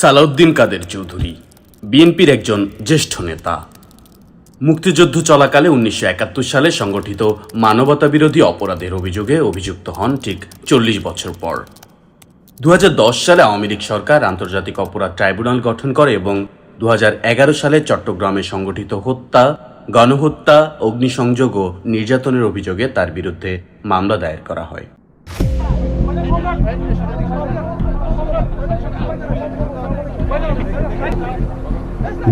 সালাউদ্দিন কাদের চৌধুরী, বিএনপির একজন জ্যেষ্ঠ নেতা। মুক্তিযুদ্ধ চলাকালে উনিশশো একাত্তর সালে সংগঠিত মানবতাবিরোধী অপরাধের অভিযোগে অভিযুক্ত হন ঠিক চল্লিশ বছর পর। দু হাজার দশ সালে আওয়ামী লীগ সরকার আন্তর্জাতিক অপরাধ ট্রাইব্যুনাল গঠন করে এবং দু হাজার এগারো সালে চট্টগ্রামে সংগঠিত হত্যা, গণহত্যা, অগ্নিসংযোগ ও নির্যাতনের অভিযোগে তার বিরুদ্ধে মামলা দায়ের করা হয়।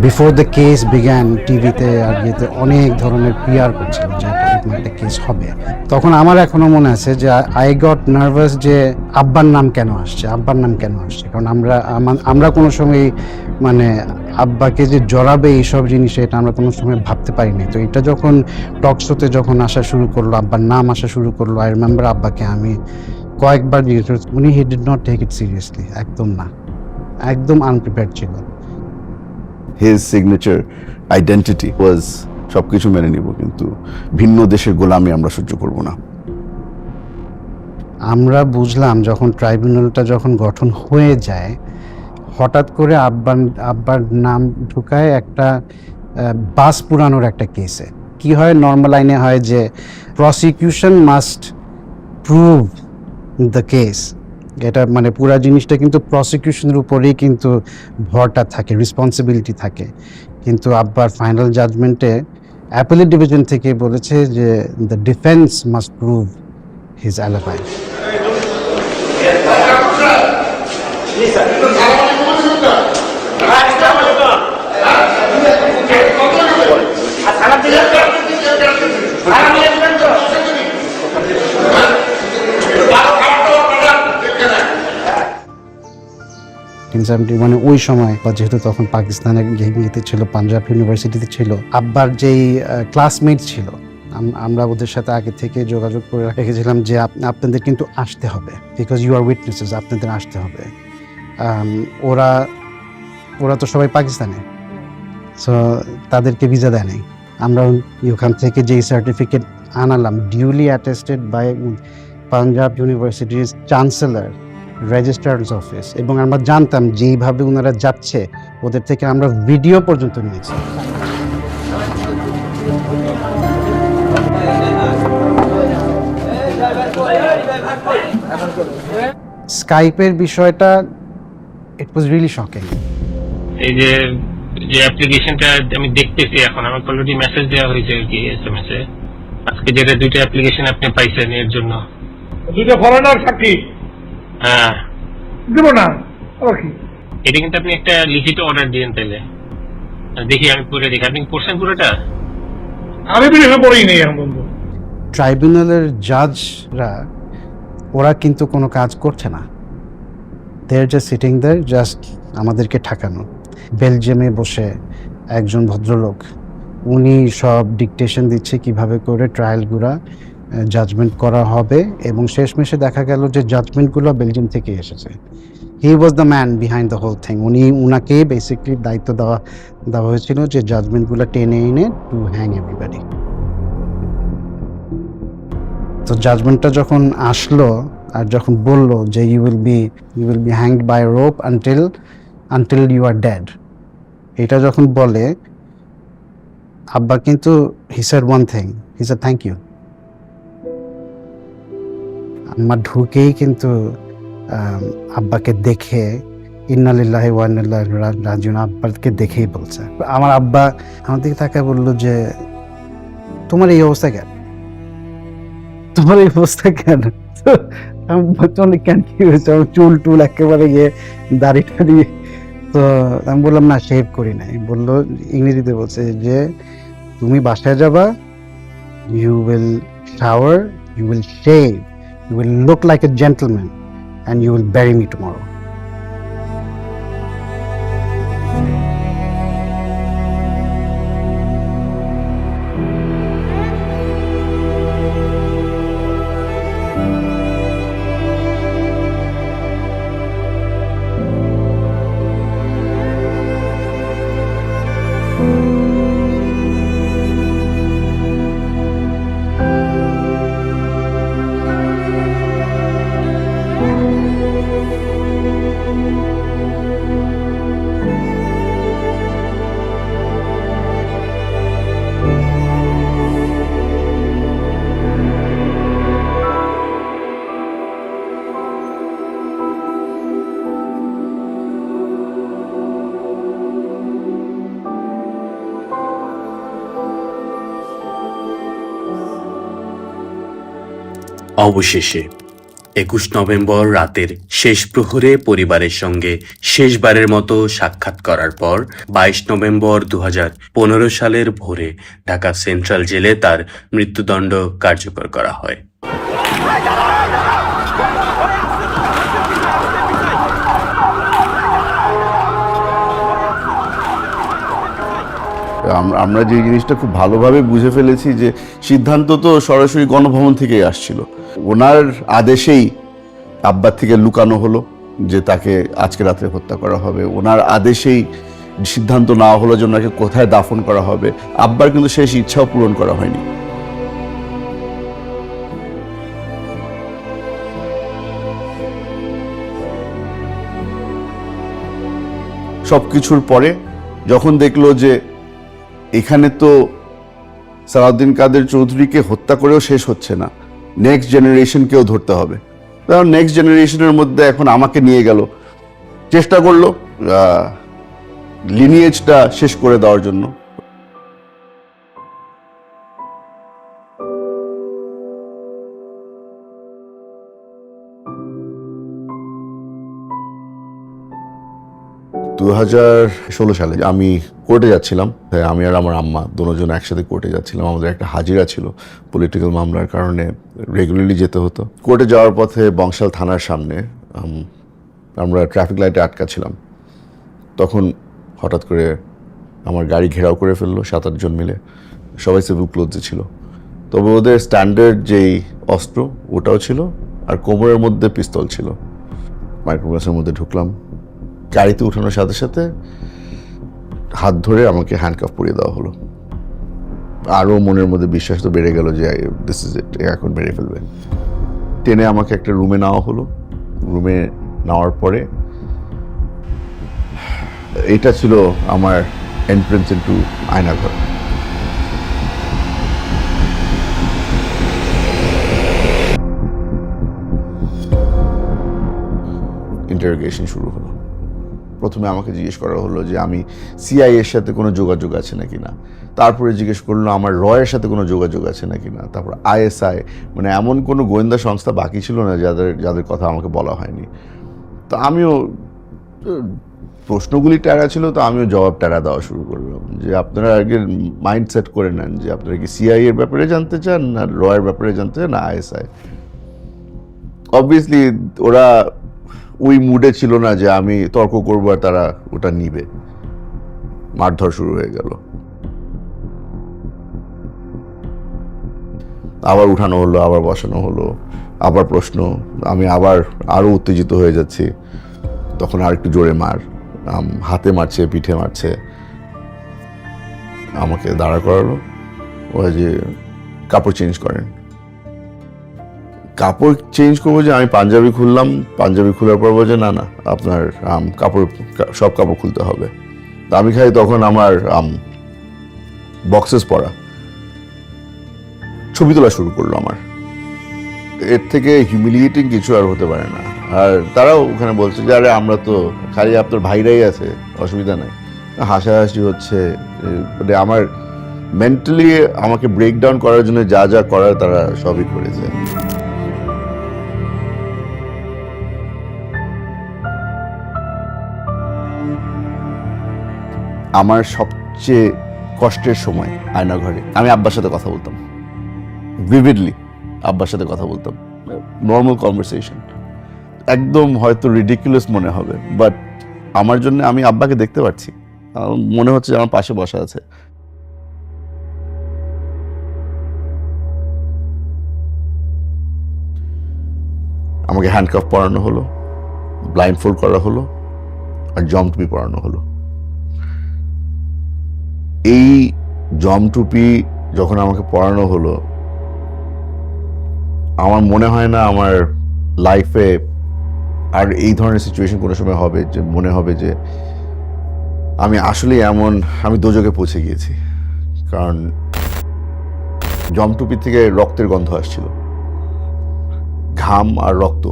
বিফোর দ্য কেস বিগ্যান টিভিতে আর ইয়েতে অনেক ধরনের পিআর করছিল যে এরকম একটা কেস হবে। তখন আমার এখনও মনে আছে যে আই গট নার্ভাস যে আব্বার নাম কেন আসছে, আব্বার নাম কেন আসছে? কারণ আমরা, আমা- আমরা কোনো সময় মানে আব্বাকে যে জড়াবে এইসব জিনিস এটা আমরা কোনো সময় ভাবতে পারিনি তো এটা যখন টক শোতে যখন আসা শুরু করল, আব্বার নাম আসা শুরু করল আই রিমেম্বার আব্বাকে আমি কয়েকবার জিজ্ঞেস উনি he did not take it seriously একদম না। একদম আনপ্রিপেয়ার ছিল। His signature identity was সবকিছু মেনে নিব, কিন্তু ভিন্ন দেশের গোলামি আমরা সহ্য করব না। আমরা বুঝলাম যখন ট্রাইব্যুনালটা যখন গঠন হয়ে যায়, হঠাৎ করে আব্বার আব্বার নাম ঢুকায় একটা বাস পুরানোর একটা কেসে। কি হয়? নর্মাল আইনে হয় যে prosecution must prove the case এটা মানে পুরো জিনিসটা কিন্তু প্রসিকিউশনের উপরেই কিন্তু ভরটা থাকে রেসপন্সিবিলিটি থাকে। কিন্তু আব্বার ফাইনাল জাজমেন্টে অ্যাপেলের ডিভিশন থেকে বলেছে যে the defence must prove his alibi seventy মানে ওই সময়, বা যেহেতু তখন পাকিস্তানের গেমিতে ছিল, পাঞ্জাব ইউনিভার্সিটিতে ছিল, আব্বার যেই ক্লাসমেট ছিল আমরা ওদের সাথে আগে থেকে যোগাযোগ করে রেখেছিলাম যে আপনাদের কিন্তু আসতে হবে বিকজ ইউ আর উইটনেসেস আপনাদের আসতে হবে। ওরা ওরা তো সবাই পাকিস্তানে সো তাদেরকে ভিসা দেয় নাই। আমরা ওখান থেকে যেই সার্টিফিকেট আনালাম ডিউলি অ্যাটেস্টেড বাই পাঞ্জাব ইউনিভার্সিটির চ্যান্সেলর রেজিস্ট্রার্স অফিস এবং আমরা জানতাম যেইভাবে ওনারা যাচ্ছে ওদের থেকে আমরা ভিডিও পর্যন্ত নিয়েছি। স্কাইপের বিষয়টা ইট ওয়াজ রিয়েলি শকিং এই যে যে অ্যাপ্লিকেশনটা আমি দেখতেছি এখন আমাকে অলরেডি মেসেজ দেওয়া হয়েছে আর কি এসএমএস এ আজকে যেটা দুইটা অ্যাপ্লিকেশন আপনি পাইছেন এর জন্য। দুটো ফরেনার সাক্ষী। দেব না। আবার কি এটা কিন্তু আপনি একটা লিখিত অর্ডার তাহলে দেখি আমি পড়ে দেখি। আপনি পড়ছেন পুরোটা? আমি পড়েই নেই এখন বন্ধু ট্রাইব্যুনালের জাজরা ওরা কিন্তু কোনো কাজ করছে না। There just sitting they're just আমাদেরকে ঠাকানো। বেলজিয়ামে বসে একজন ভদ্রলোক উনি সব ডিকটেশন দিচ্ছে কীভাবে করে ট্রায়ালগুলো জাজমেন্ট করা হবে এবং শেষমেশে দেখা গেল যে জাজমেন্টগুলো বেলজিয়াম থেকে এসেছে। He was the man behind the whole thing উনি উনাকে বেসিকলি দায়িত্ব দেওয়া দেওয়া হয়েছিল যে জাজমেন্টগুলো টেনে এনে টু হ্যাং এভরিবাডি তো জাজমেন্টটা যখন আসলো আর যখন বলল যে you will be you will be hanged by rope until until you are dead এটা যখন বলে, আব্বা কিন্তু he one thing he thank you আমার ঢুকেই কিন্তু আব্বাকে দেখে ইন্নালিল্লাহ ওয়ান্নাল্লাহ রাজুন আব্বাকে দেখেই বলছে। আমার আব্বা আমার দিকে তাকায় বলল যে, তোমার এই অবস্থা কেন? তোমার এই অবস্থা কেন? "অনেক কেন কি হয়েছে? চুল টুল একেবারে গিয়ে দাড়ি টাড়ি তো আমি বললাম, না শেভ করি নাই। বলল, ইংরেজিতে বলছে যে, তুমি বাসায় যাবা you will shower you will shave You will look like a gentleman and you will bury me tomorrow. অবশেষে, একুশ নভেম্বর রাতের শেষ প্রহরে পরিবারের সঙ্গে শেষবারের মতো সাক্ষাৎ করার পর বাইশ নভেম্বর দু পনেরো সালের ভোরে ঢাকা সেন্ট্রাল জেলে তার মৃত্যুদণ্ড কার্যকর করা হয়। আমরা যে জিনিসটা খুব ভালোভাবে বুঝে ফেলেছি যে সিদ্ধান্ত তো সরাসরি গণভবন থেকেই আসছিল। ওনার আদেশেই আব্বার থেকে লুকানো হলো যে তাকে আজকে রাত্রে হত্যা করা হবে। ওনার আদেশেই সিদ্ধান্ত না হলো যে ওনাকে কোথায় দাফন করা হবে। আব্বার কিন্তু শেষ ইচ্ছাও পূরণ করা হয়নি। সব কিছুর পরে যখন দেখল যে এখানে তো সালাউদ্দিন কাদের চৌধুরীকে হত্যা করেও শেষ হচ্ছে না। নেক্সট জেনারেশনকেও ধরতে হবে। কারণ নেক্সট জেনারেশনের মধ্যে এখন আমাকে নিয়ে গেল। চেষ্টা করল লিনিয়েজটা শেষ করে দেওয়ার জন্য। দু হাজার ষোলো সালে আমি কোর্টে যাচ্ছিলাম। আমি আর আমার আম্মা দুজন একসাথে কোর্টে যাচ্ছিলাম। আমাদের একটা হাজিরা ছিল পলিটিক্যাল মামলার কারণে রেগুলারলি যেতে হতো। কোর্টে যাওয়ার পথে বংশাল থানার সামনে আমরা ট্রাফিক লাইটে আটকা ছিলাম। তখন হঠাৎ করে আমার গাড়ি ঘেরাও করে ফেলল সাত আটজন মিলে। সবাই সিভিল ক্লোথে ছিল। তবে ওদের স্ট্যান্ডার্ড যেই অস্ত্র, ওটাও ছিল। আর কোমরের মধ্যে পিস্তল ছিল। মাইক্রোবাসের মধ্যে ঢুকলাম। গাড়িতে উঠানোর সাথে সাথে হাত ধরে আমাকে হ্যান্ডকাফ পরিয়ে দেওয়া হলো। আরও মনের মধ্যে বিশ্বাস তো বেড়ে গেল যে দিস ইজ ইট এখন মেরে ফেলবে। টেনে আমাকে একটা রুমে নেওয়া হলো। রুমে নেওয়ার পরে এটা ছিল আমার এন্ট্রেন্স ইন্টু আয়নাঘর। ইন্টারোগেশন শুরু হলো। প্রথমে আমাকে জিজ্ঞেস করা হলো যে আমি সিআই এর সাথে কোনো যোগাযোগ আছে নাকি না? তারপরে জিজ্ঞেস করল, আমার রয়ের সাথে কোনো যোগাযোগ আছে নাকি না? তারপর আইএসআই মানে এমন কোনো গোয়েন্দা সংস্থা বাকি ছিল না যাদের যাদের কথা আমাকে বলা হয়নি। তো আমিও, প্রশ্নগুলি ট্যারা ছিল, তো আমিও জবাব ট্যারা দেওয়া শুরু করলাম যে আপনারা আগে মাইন্ড সেট করে নেন যে আপনারা কি সিআই এর ব্যাপারে জানতে চান না রয়ের ব্যাপারে জানতে চান না আইএসআই অবভিয়াসলি ওরা ওই মুডে ছিল না যে আমি তর্ক করব আর তারা ওটা নিবে। মারধর শুরু হয়ে গেল। আবার উঠানো হলো, আবার বসানো হলো, আবার প্রশ্ন, আমি আবার আরও উত্তেজিত হয়ে যাচ্ছি। তখন আর একটু জোরে মার হাতে মারছে, পিঠে মারছে। আমাকে দাঁড়া করালো। ওই যে কাপড় চেঞ্জ করেন। কাপড় চেঞ্জ করব যে আমি পাঞ্জাবি খুললাম, পাঞ্জাবি খোলার পর বলছে, না না, আপনার কাপড়, সব কাপড় খুলতে হবে। তা আমি খাই তখন আমার বক্সেস পরা। ছবি তোলা শুরু করল আমার। এর থেকে হিউমিলিয়েটিং কিছু আর হতে পারে না। আর তারাও ওখানে বলছে যে, আরে, আমরা তো খালি আপনার ভাইরাই আছে, অসুবিধা নাই। হাসাহাসি হচ্ছে। মানে আমার মেন্টালি আমাকে ব্রেক ডাউন করার জন্য যা যা করার তারা সবই করেছে। আমার সবচেয়ে কষ্টের সময় আয়নাঘরে। আমি আব্বার সাথে কথা বলতাম। ভিভিডলি আব্বার সাথে কথা বলতাম। নর্মাল কনভারসেশন একদম হয়তো রিডিকুলাস মনে হবে বাট আমার জন্য আমি আব্বাকে দেখতে পাচ্ছি মনে হচ্ছে যে আমার পাশে বসা আছে। আমাকে হ্যান্ডকাফ পরানো হলো ব্লাইন্ড ফোল্ড করা হলো, আর জম টুপি পরানো হলো। এই জমটুপি যখন আমাকে পরানো হলো, আমার মনে হয় না আমার লাইফে আর এই ধরনের সিচুয়েশন কোনো সময় হবে যে মনে হবে যে আমি আসলে এমন, আমি দোজকে পৌঁছে গিয়েছি। কারণ জমটুপি থেকে রক্তের গন্ধ আসছিল। ঘাম আর রক্ত,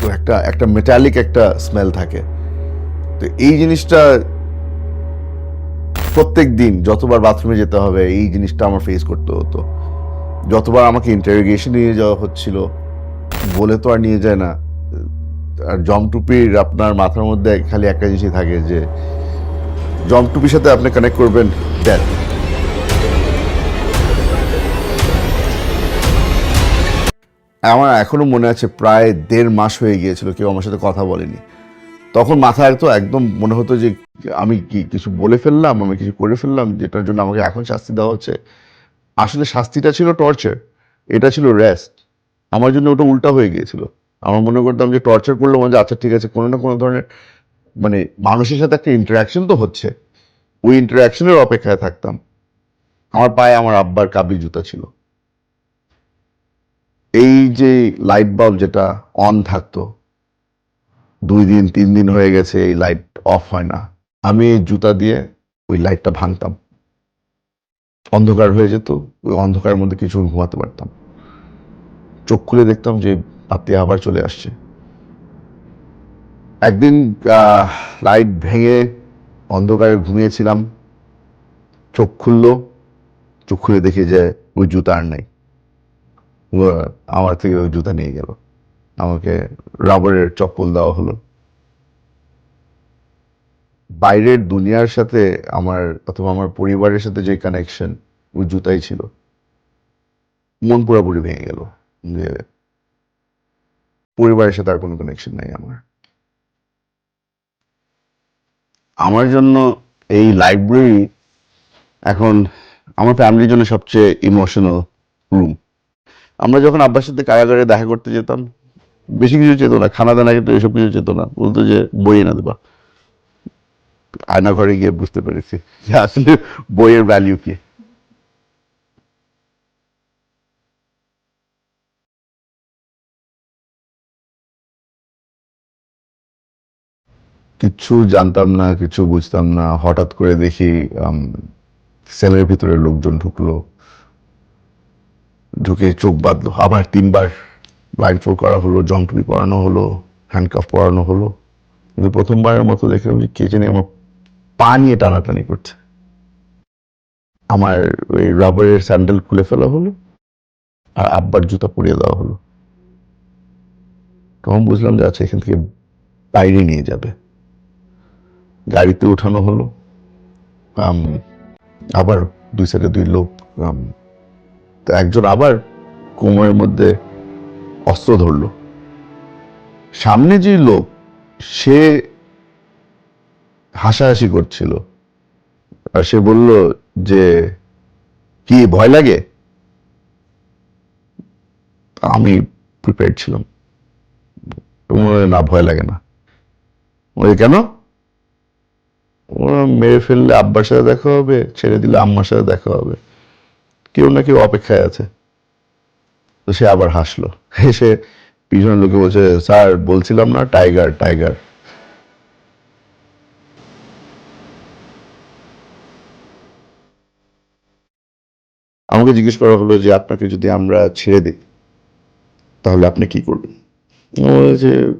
তো একটা একটা মেটালিক একটা স্মেল থাকে। তো এই জিনিসটা প্রত্যেক দিন যতবার বাথরুমে যেতে হবে, এই জিনিসটা আমার ফেস করতে হতো। যতবার আমাকে ইন্টারোগেশন নিয়ে যাওয়া হচ্ছিল, বলে তো আর নিয়ে যায় না। আর জমটুপির আপনার মাথার মধ্যে খালি একটা জিনিসই থাকে যে জমটুপির সাথে আপনি কানেক্ট করবেন ডেথ আমার এখনও মনে আছে প্রায় দেড় মাস হয়ে গিয়েছিল, কেউ আমার সাথে কথা বলেনি। তখন মাথায় তো একদম মনে হতো যে আমি কি কিছু বলে ফেললাম? আমি কিছু করে ফেললাম? যেটার জন্য আমাকে এখন শাস্তি দেওয়া হচ্ছে? আসলে শাস্তিটা ছিল টর্চার এটা ছিল রেস্ট আমার জন্য ওটা উল্টা হয়ে গিয়েছিল। আমার মনে করতাম যে টর্চার করলে মনে আচ্ছা ঠিক আছে। কোনো না কোনো ধরনের মানে মানুষের সাথে একটা ইন্টারাকশন তো হচ্ছে। ওই ইন্টারাকশনের অপেক্ষায় থাকতাম। আমার পায়ে আমার আব্বার কাবি জুতা ছিল। এই যে লাইট বাল্ব যেটা অন থাকতো, দুই দিন, তিন দিন হয়ে গেছে, এই লাইট অফ হয় না। আমি জুতা দিয়ে ওই লাইটটা ভাঙতাম। অন্ধকার হয়ে যেত, ওই অন্ধকারের মধ্যে কিছু ঘুমাতে পারতাম। চোখ খুলে দেখতাম যে বাতি আবার চলে আসছে। একদিন লাইট ভেঙে অন্ধকারে ঘুমিয়েছিলাম। চোখ খুললো, চোখ খুলে দেখে যে ওই জুতা আর নাই। আমার থেকে ওই জুতা নিয়ে গেল। আমাকে রাবারের চপ্পল দেওয়া হলো। বাইরের দুনিয়ার সাথে আমার অথবা আমার পরিবারের সাথে যে কানেকশন ওই জুতাই ছিল। মন পুরোপুরি ভেঙে গেল। যে পরিবারের সাথে আর কোনো কানেকশন নাই আমার। আমার জন্য এই লাইব্রেরি এখন আমার ফ্যামিলির জন্য সবচেয়ে ইমোশনাল রুম আমরা যখন আব্বার সাথে কারাগারে দেখা করতে যেতাম, বেশি কিছু চেত না, খানা দানা কিন্তু এসব কিছু চেত না। বলতো যে বই এনে দেবা। আয়না ঘরে গিয়ে বুঝতে পেরেছি যে আসলে বইয়ের ভ্যালিউ কি। কিছু জানতাম না, কিছু বুঝতাম না। হঠাৎ করে দেখি সেলের ভিতরে লোকজন ঢুকলো। ঢুকে চোখ বাঁধলো। আবার তিনবার ব্লাইন্ড ফোল করা হলো জংটুপি পরানো হলো হ্যান্ডকাফ পরানো হলো। কিন্তু প্রথমবারের মতো দেখলাম যে কে জানি আমার পা নিয়ে টানাটানি করছে। আমার ওই রাবারের স্যান্ডেল খুলে ফেলা হলো আর আব্বার জুতা পরিয়ে দেওয়া হলো। তখন বুঝলাম যে আচ্ছা এখান থেকে বাইরে নিয়ে যাবে। গাড়িতে উঠানো হলো। আবার দুই সাইডে দুই লোক তো একজন আবার কোমরের মধ্যে অস্ত্র ধরলো। সামনে যে লোক, সে হাসাহাসি করছিল। আর সে বলল যে, কি, ভয় লাগে? আমি প্রিপেয়ার ছিলাম। না, ভয় লাগে না। ওই কেন? ওরা মেরে ফেললে আব্বার সাথে দেখা হবে, ছেড়ে দিলে আম্মার সাথে দেখা হবে। কেউ না কেউ অপেক্ষায় আছে। তো সে আবার হাসলো। হেসে পিছনের লোকে বলছে, স্যার, বলছিলাম না, টাইগার টাইগার। আমাকে জিজ্ঞেস করা হলো যে আপনাকে যদি আমরা ছেড়ে দিই, তাহলে আপনি কি করবেন? যে,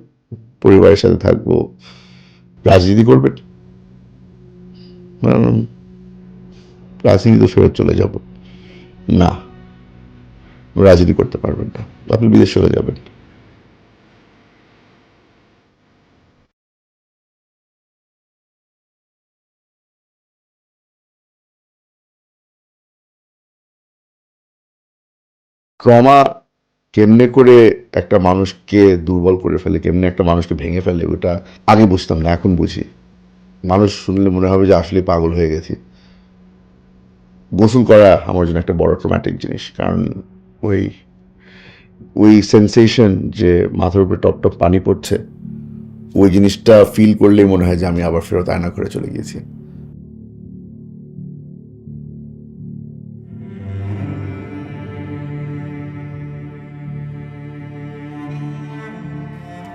পরিবারের সাথে থাকব, রাজনীতি করবেন। রাজনীতি তো ফেরত চলে যাব। না, রাজনীতি করতে পারবেন না। আপনি বিদেশ চলে যাবেন। ট্রমা কেমনে করে একটা মানুষকে দুর্বল করে ফেলে, কেমনে একটা মানুষকে ভেঙে ফেলে, ওটা আগে বুঝতাম না, এখন বুঝি। মানুষ শুনলে মনে হবে যে আসলে পাগল হয়ে গেছি। গোসল করা আমার জন্য একটা বড় ট্রোম্যাটিক জিনিস, কারণ ওই ওই সেন্সেশন যে মাথার উপরে টপ টপ পানি পড়ছে, ওই জিনিসটা ফিল করলেই মনে হয় যে আমি আবার ফেরত আয়না করে চলে গিয়েছি।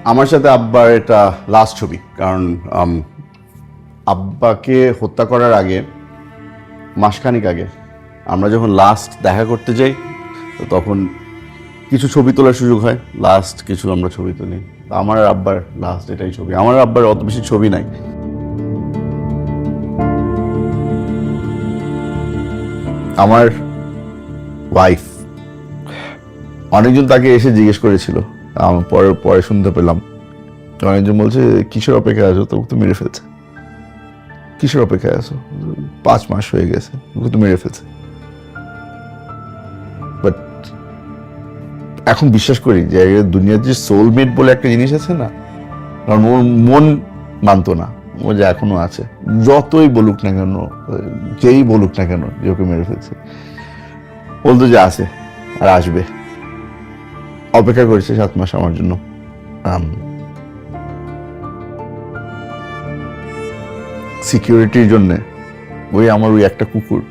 আমার সাথে আব্বার এটা লাস্ট ছবি, কারণ আব্বাকে হত্যা করার আগে, মাসখানিক আগে, আমরা যখন লাস্ট দেখা করতে যাই, তো তখন কিছু ছবি তোলার সুযোগ হয় লাস্ট কিছু আমরা ছবি তুলি। আমার আর আব্বার লাস্ট এটাই ছবি। আমার আব্বার অত বেশি ছবি নাই। আমার ওয়াইফ অনেকজন তাকে এসে জিজ্ঞেস করেছিল পরে পরে শুনতে পেলাম। অনেকজন বলছে, কিসের অপেক্ষায় আছো? তোকে তো মেরে ফেলছে। কিসের অপেক্ষায় আছো? পাঁচ মাস হয়ে গেছে ওকে তো মেরে ফেলছে। বাট এখন বিশ্বাস করি যে দুনিয়ার যে সোলমেট বলে একটা জিনিস আছে না কারণ ওর মন মানতো না। ও যে এখনও আছে, যতই বলুক না কেন, যেই বলুক না কেন যে ওকে মেরে ফেলছে। বলতো যে, আছে, আর আসবে। অপেক্ষা করেছে সাত মাস আমার জন্য। সিকিউরিটির জন্যে ওই আমার ওই একটা কুকুর।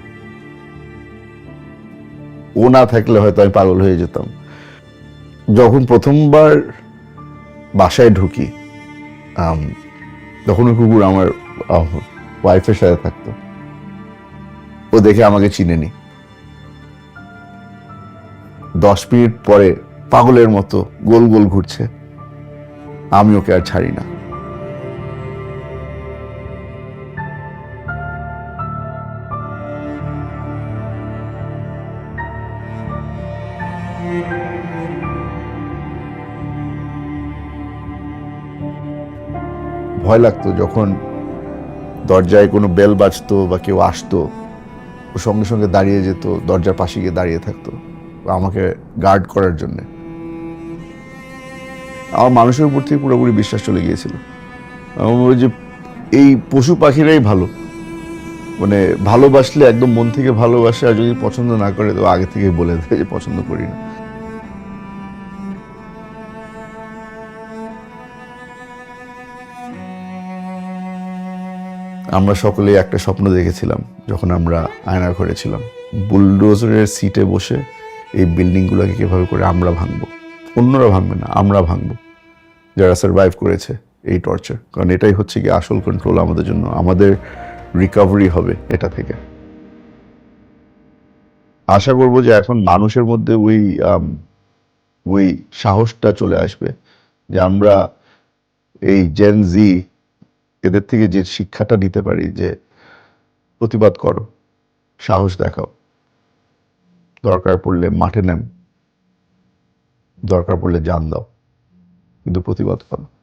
ও না থাকলে হয়তো আমি পাগল হয়ে যেতাম। যখন প্রথমবার বাসায় ঢুকি তখন ওই কুকুর আমার ওয়াইফের সাথে থাকতো। ও দেখে আমাকে চিনেনি। দশ মিনিট পরে পাগলের মতো গোল গোল ঘুরছে। আমি ওকে আর ছাড়ি না। ভয় লাগতো যখন দরজায় কোনো বেল বাজতো বা কেউ আসতো, ও সঙ্গে সঙ্গে দাঁড়িয়ে যেত, দরজার পাশে গিয়ে দাঁড়িয়ে থাকতো, আমাকে গার্ড করার জন্যে। আমার মানুষের উপর থেকে পুরোপুরি বিশ্বাস চলে গিয়েছিল। যে এই পশু পাখিরাই ভালো। মানে ভালোবাসলে একদম মন থেকে ভালোবাসে, আর যদি পছন্দ না করে, তো আগে থেকে বলে দেয় যে পছন্দ করি না। আমরা সকলেই একটা স্বপ্ন দেখেছিলাম, যখন আমরা আয়নার ঘরে ছিলাম। বুলডোজারের সিটে বসে এই বিল্ডিংগুলোকে কীভাবে করে আমরা ভাঙবো। অন্যরা ভাঙবে না, আমরা ভাঙবো। যারা সার্ভাইভ করেছে এই টর্চার কারণ এটাই হচ্ছে কি আসল কন্ট্রোল আমাদের জন্য। আমাদের রিকভারি হবে এটা থেকে। আশা করব যে এখন মানুষের মধ্যে ওই ওই সাহসটা চলে আসবে যে আমরা এই জেন জি এদের থেকে যে শিক্ষাটা নিতে পারি যে প্রতিবাদ করো, সাহস দেখাও। দরকার পড়লে মাঠে নেম। দরকার পড়লে জান দাও। কিন্তু প্রতিবাদ করো।